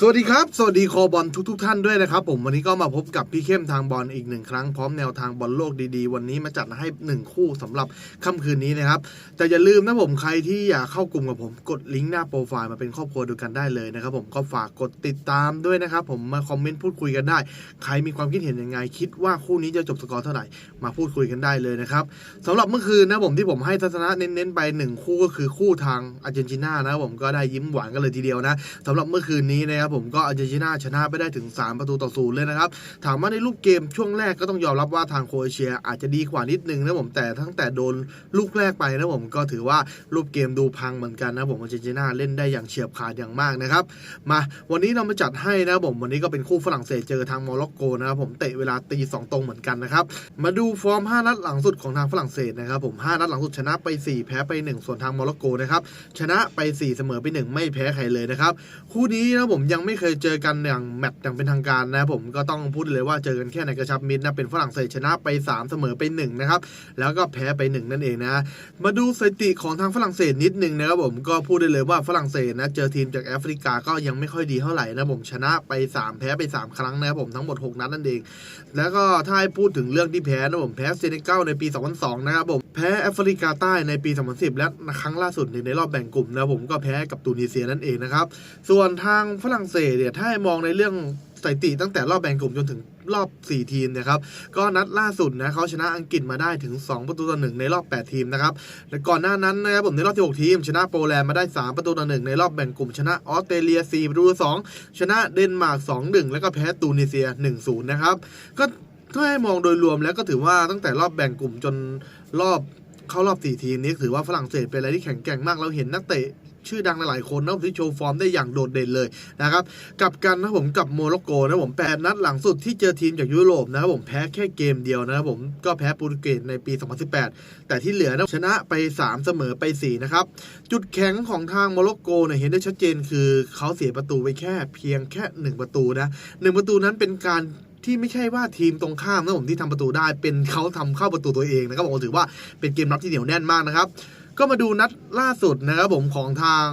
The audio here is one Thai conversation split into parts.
สวัสดีครับ สวัสดีคอบอลทุกๆทท่านด้วยนะครับ ผมวันนี้ก็มาพบกับพี่เข้มทางบอลอีกหนึ่งครั้งพร้อมแนวทางบอลโลกดีๆ วันนี้มาจัดให้หนึ่งคู่สำหรับค่ำคืนนี้นะครับ แต่อย่าลืมนะผมใครที่อยากเข้ากลุ่มกับผมกดลิงก์หน้าโปรไฟล์มาเป็นครอบครัวดูกันได้เลยนะครับผมก็ฝากกดติดตามด้วยนะครับผมมาคอมเมนต์พูดคุยกันได้ ใครมีความคิดเห็นยังไง คิดว่าคู่นี้จะจบสกอร์เท่าไหร่มาพูดคุยกันได้เลยนะครับสำหรับเมื่อคืนนะผมที่ผมให้ทัศนะเน้นๆไปหนึ่งคู่ก็คือคู่ทางอาร์เจนตินานะผมก็ได้ยิ้มหวานกันเลยทีเดียวนะสำหรับเมื่อคืนนี้นะครับผมก็อาร์เจนตินาชนะไปได้ถึง 3 ประตูต่อศูนย์เลยนะครับ ถามว่าในรูปเกมช่วงแรกก็ต้องยอมรับว่าทางโครเอเชียอาจจะดีกว่านิดนึงนะผมแต่ตั้งแต่โดนลูกแรกไปนะผมก็ถือว่ารูปเกมดูพังเหมือนกันนะผมอาร์เจนตินาเล่นได้อย่างเฉียบขาดอย่างมากนะครับมาวันนี้เรามาจัดให้นะผมวันนี้ก็เป็นคู่ฝรั่งเศสเจอทางโมร็อกโกนะครับผมเตะเวลาตีสองตรงเหมือนกันนะครับมาดูฟอร์ม 5 นัดหลังสุดของทางฝรั่งเศสนะครับผม 5 นัดหลังสุดชนะไป 4 แพ้ไป 1 ส่วนทางโมร็อกโกนะครับชนะไป 4 เสมอไป 1 ไม่แพ้ใครเลยนะครับคู่นี้นะผมยังังไม่เคยเจอกันอย่างแมตช์อย่างเป็นทางการนะผมก็ต้องพูดเลยว่าเจอกันแค่ในกระชับมิตรนะเป็นฝรั่งเศสชนะไป 3 เสมอไป1นะครับแล้วก็แพ้ไป 1 นั่นเองนะ มาดูสถิติของทางฝรั่งเศสนิดนึงนะครับผมก็พูดได้เลยว่าฝรั่งเศสนะเจอทีมจากแอฟริกาก็ยังไม่ค่อยดีเท่าไหร่นะผมชนะไป 3 แพ้ไป 3 ครั้งนะครับผมทั้งหมด 6 นัดนั่นเอง แล้วก็ถ้าให้พูดถึงเรื่องที่แพ้นะผมแพ้เซเนกัลในปี 2002 นะครับผม แพ้แอฟริกาใต้ในปี 2010 และครั้งล่าสุดในรอบแบ่งกลุ่มนะผมก็แพ้กับตูนิเซียนั่นเองนะครับ ส่วนทางฝรั่งเศสเนี่ยถ้าให้มองในเรื่องสถิติตั้งแต่รอบแบ่งกลุ่มจนถึงรอบ 4 ทีมนะครับ ก็นัดล่าสุดนะเขาชนะอังกฤษมาได้ถึง 2 ประตูต่อหนึ่งในรอบ 8 ทีมนะครับและก่อนหน้านั้นนะครับผมในรอบที่6ทีม ชนะโปแลนด์มาได้ 3 ประตูต่อหนึ่งในรอบแบ่งกลุ่มชนะออสเตรเลีย 4 ประตูต่อ2ชนะเดนมาร์ก 2-1 แล้วก็แพ้ตูนิเซีย 1-0 นะครับ ก็ ถ้าให้มองโดยรวมแล้วก็ถือว่าตั้งแต่รอบแบ่งกลุ่มจนรอบเข้ารอบ4ทีมนี้ถือว่าฝรั่งเศสเป็นอะไรที่แข็งแกร่งมากเราเห็นนักเตะชื่อดังหลายคนนะที่โชว์ฟอร์มได้อย่างโดดเด่นเลยนะครับกับกันนะผมกับโมร็อกโกนะผมแปดนัดหลังสุดที่เจอทีมจากยุโรปนะครับผมแพ้แค่เกมเดียวนะครับผมก็แพ้โปรตุเกสในปี 2018 แต่ที่เหลือนะชนะไป 3 เสมอไป 4 นะครับ จุดแข็งของทางโมร็อกโกเนี่ยเห็นได้ชัดเจนคือเขาเสียประตูไปแค่เพียงแค่ 1 ประตูนะหนึ่งประตูนั้นเป็นการ ที่ไม่ใช่ว่าทีมตรงข้ามนะผมที่ทำประตูได้ เป็นเขาทำเข้าประตูตัวเองนะครับผมถือว่าเป็นเกมรับที่เหนียวแน่นมากนะครับ ก็มาดูนัดล่าสุดนะครับผมของทาง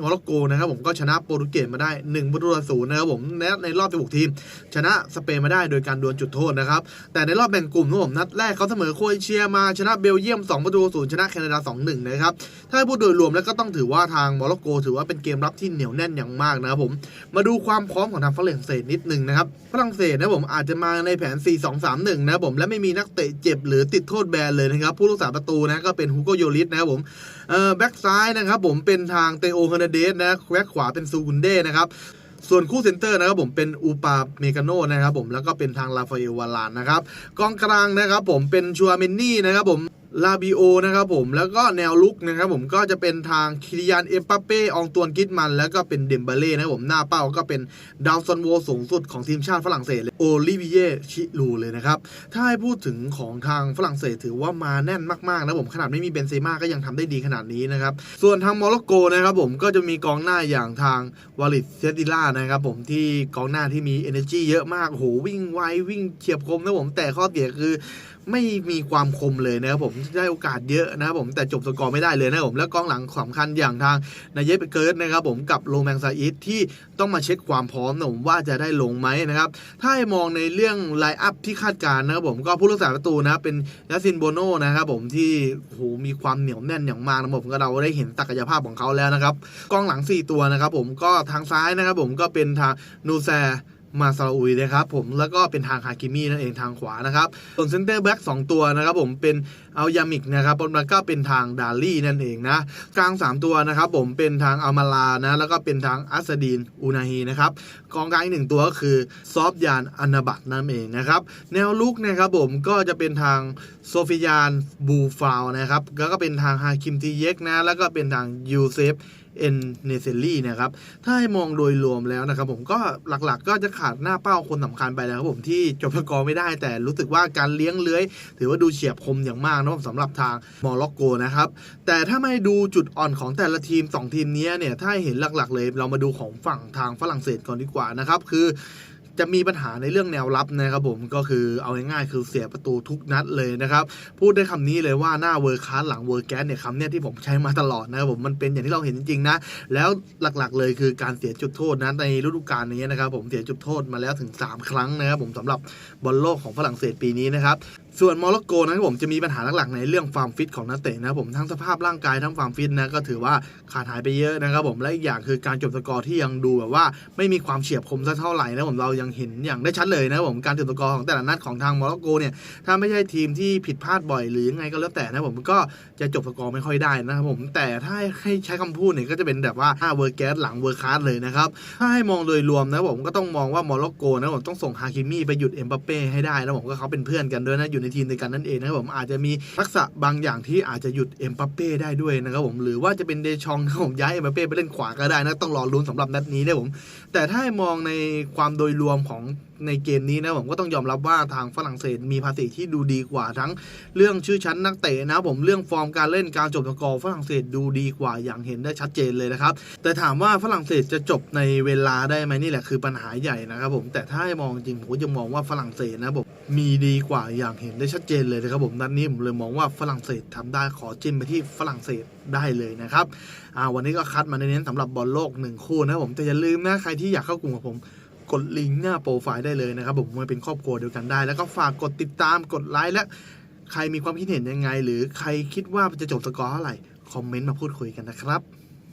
โมร็อกโกนะครับผมก็ชนะโปรตุเกสมาได้1ประตูต่อศูนย์นะครับผมในในรอบ16ทีม ชนะสเปนมาได้โดยการดวลจุดโทษนะครับแต่ในรอบแบ่งกลุ่มนะผมนัดแรกเขาเสมอโครเอเชียมาชนะเบลเยียม2ประตูต่อศูนย์ชนะแคนาดา2-1นะครับถ้าพูดโดยรวมแล้วก็ต้องถือว่าทางโมร็อกโก ถือว่าเป็นเกมรับที่เหนียวแน่นอย่างมากนะครับผมมาดูความพร้อมของทางฝรั่งเศสนิดหนึ่งนะครับฝรั่งเศสนะผมอาจจะมาในแผน 4-2-3-1นะครับผมและไม่มีนักเตะเจ็บหรือติดโทษแบนเลยนะครับผู้รักษาประตูนะก็เป็นฮูโกโยลิสนะครับผมเอ่อแบ็กซ้ายนะครับผมเป็นทางเตโอเฮอเดสนะแควกขวาเป็นซูกุนเด้นะครับส่วนคู่เซนเตอร์นะครับผมเป็นอูปาเมกาโนนะครับผมแล้วก็เป็นทางลาฟาเอลวาลานนะครับกองกลางนะครับผมเป็นชัวเมนนี่นะครับผม ลาบิโอนะครับผมแล้วก็แนวลุกนะครับผมก็จะเป็นทางคิริยานเอ็มปัปเป้องตวนกิดมัน แล้วก็เป็นเดมเบเล่นะครับผมหน้าเป้าก็เป็นดาวซอนโวสูงสุดของทีมชาติฝรั่งเศสโอลิวิเย่ชิลูเลยนะครับ ถ้าให้พูดถึงของทางฝรั่งเศสถือว่ามาแน่นมากๆนะผมขนาดไม่มีเบนเซม่าก็ยังทำได้ดีขนาดนี้นะครับ ส่วนทางโมร็อกโกนะครับผมก็จะมีกองหน้าอย่างทางวาลิดเซติล่านะครับผมที่กองหน้าที่มี energy เยอะมากโหวิ่งไววิ่งเฉียบคมนะผมแต่ข้อเสียคือ ไม่มีความคมเลยนะครับผมได้โอกาสเยอะนะครับผมแต่จบสกอร์ไม่ได้เลยนะครับผมแล้วกองหลังสำคัญอย่างทางนายเยปเกิร์ดนะครับผมกับโรแมงซาอิสที่ต้องมาเช็คความพร้อมนะผมว่าจะได้ลงไหมนะครับถ้าให้มองในเรื่องไลน์อัพที่คาดการณ์นะครับผมก็ผู้รักษาประตูนะเป็นยัสซินโบโนนะครับผมที่โหมีความเหนียวแน่นอย่างมากนะผมก็เราได้เห็นศักยภาพของเขาแล้วนะครับกองหลัง 4 ตัวนะครับผมก็ทางซ้ายนะครับผมก็เป็นทางนูแซ มาซาอุยนะครับผมแล้วก็เป็นทางฮากิมินั่นเองทางขวานะครับส่วนเซนเตอร์แบ็กสตัวนะครับผมเป็นเอายามิกนะครับแล้วก็เป็นทางดาลี่นั่นเองนะกลาง 3 ตัวนะครับผมเป็นทางอัลมาลานะแล้วก็เป็นทางอัสดีนอูนาฮีนะครับกองกลางอีกหนึ่งตัวก็คือซอฟยานอันาบัตนั่นเองนะครับแนวลุกนะครับผมก็จะเป็นทางโซฟิยานบูฟาวนะครับแล้วก็เป็นทางฮาคิมทีเยกนะแล้วก็เป็นทางยูเซฟ เอ็นเนเซลลี่นะครับ ถ้าให้มองโดยรวมแล้วนะครับ ผมก็หลักๆ ก็จะขาดหน้าเป้าคนสำคัญไปแล้วครับผมที่จบสกอร์ไม่ได้ แต่รู้สึกว่าการเลี้ยงเลื้อย ถือว่าดูเฉียบคมอย่างมากนะครับสำหรับทางมอร็อกโกนะครับ แต่ถ้าไม่ดูจุดอ่อนของแต่ละทีม 2 ทีมนี้เนี่ยถ้าหเห็นหลักๆ เลย เรามาดูของฝั่งทางฝรั่งเศสก่อนดีกว่านะครับคือ จะมีปัญหาในเรื่องแนวรับนะครับผมก็คือเอาง่ายๆคือเสียประตูทุกนัดเลยนะครับพูดได้คำนี้เลยว่าหน้าเวอร์คัสหลังเวอร์แกสเนี่ยคำเนี่ยที่ผมใช้มาตลอดนะครับผมมันเป็นอย่างที่เราเห็นจริงๆนะแล้วหลักๆเลยคือการเสียจุดโทษนะในฤดูกาลนี้นะครับผมเสียจุดโทษมาแล้วถึง 3 ครั้งนะครับผมสำหรับบอลโลกของฝรั่งเศสปีนี้นะครับ ส่วนโมร็อกโกนะครับผมจะมีปัญหาหลักๆในเรื่องความฟิตของนักเตะนะครับผมทั้งสภาพร่างกายทั้งความฟิตนะก็ถือว่าขาดหายไปเยอะนะครับผมและอีกอย่างคือการจบสกอร์ที่ยังดูแบบว่าไม่มีความเฉียบคมสักเท่าไหร่นะผมเรายังเห็นอย่างได้ชัดเลยนะครับผมการจบสกอร์ของแต่ละนัดของทางโมร็อกโกเนี่ยถ้าไม่ใช่ทีมที่ผิดพลาดบ่อยหรือยังไงก็แล้วแต่นะผมก็จะจบสกอร์ไม่ค่อยได้นะครับผมแต่ถ้าให้ใช้คำพูดเนี่ยก็จะเป็นแบบว่าห้าเวอร์แกสหลังเวอร์คัสเลยนะครับถ้าให้มองโดยรวมนะผมก็ต้องมองว่าโมร็อกโกนะผมต้องส่งฮาคิมี่ไปหยุดเอ็มบัปเป้ให้ได้นะผมก็เขาเป็นเพื่อนกันด้วยนะอยู่ในทีมในการนั่นเองนะครับผมอาจจะมีทักษะบางอย่างที่อาจจะหยุดเอ็มบัปเป้ได้ด้วยนะครับผมหรือว่าจะเป็นเดชองนะผมย้ายเอ็มบัปเป้ไปเล่นขวาก็ได้นะต้องรอลุ้นสำหรับนัดนี้นะผมแต่ถ้ามองในความโดยรวมของ ในเกมนี้นะผมก็ต้องยอมรับว่าทางฝรั่งเศสมีภาษีที่ดูดีกว่าทั้งเรื่องชื่อชั้นนักเตะนะผมเรื่องฟอร์มการเล่นการจบสกอร์ฝรั่งเศสดูดีกว่าอย่างเห็นได้ชัดเจนเลยนะครับ แต่ถามว่าฝรั่งเศสจะจบในเวลาได้ไหมนี่แหละคือปัญหาใหญ่นะครับผมแต่ถ้าให้มองจริงผมก็จะมองว่าฝรั่งเศสนะผมมีดีกว่าอย่างเห็นได้ชัดเจนเลยนะครับผมนัดนี้ผมเลยมองว่าฝรั่งเศสทำได้ขอจิ้มไปที่ฝรั่งเศสได้เลยนะครับวันนี้ก็คัดมาเน้นสำหรับบอลโลกหนึ่งคู่นะผมแต่อย่าลืมนะใครที่อยากเข้ากลุ่มกับผม ดลิงก์หน้าโปรไฟล์ได้เลยนะครับผมมาเป็นครอบครัวเดียวกันได้ แล้วก็ฝากกดติดตามกดไลค์และใครมีความคิดเห็นยังไง หรือใครคิดว่าจะจบสกอร์เท่าไหร่คอมเมนต์มาพูดคุยกันนะครับ